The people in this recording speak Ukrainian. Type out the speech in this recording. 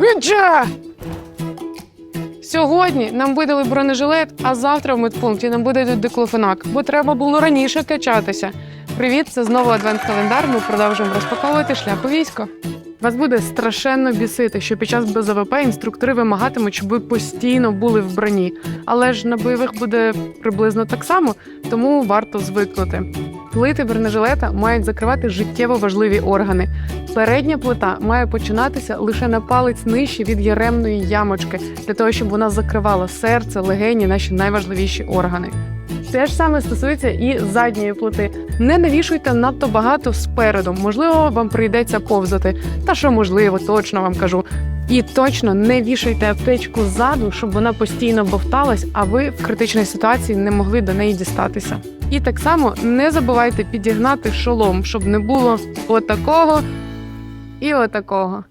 Відже! Сьогодні нам видали бронежилет, а завтра в медпункті нам видадуть диклофенак, бо треба було раніше качатися. Привіт, це знову адвент-календар. Ми продовжуємо розпаковувати шлях у військо. Вас буде страшенно бісити, що під час БЗВП інструктори вимагатимуть, щоб ви постійно були в броні. Але ж на бойових буде приблизно так само, тому варто звикнути. Плити бронежилета мають закривати життєво важливі органи. Передня плита має починатися лише на палець нижче від яремної ямочки, для того, щоб вона закривала серце, легені, наші найважливіші органи. Те ж саме стосується і задньої плити. Не навішуйте надто багато спереду. Можливо, вам прийдеться повзати. Та що можливо, точно вам кажу. І точно не вішайте аптечку ззаду, щоб вона постійно бовталась, а ви в критичній ситуації не могли до неї дістатися. І так само не забувайте підігнати шолом, щоб не було отакого і отакого.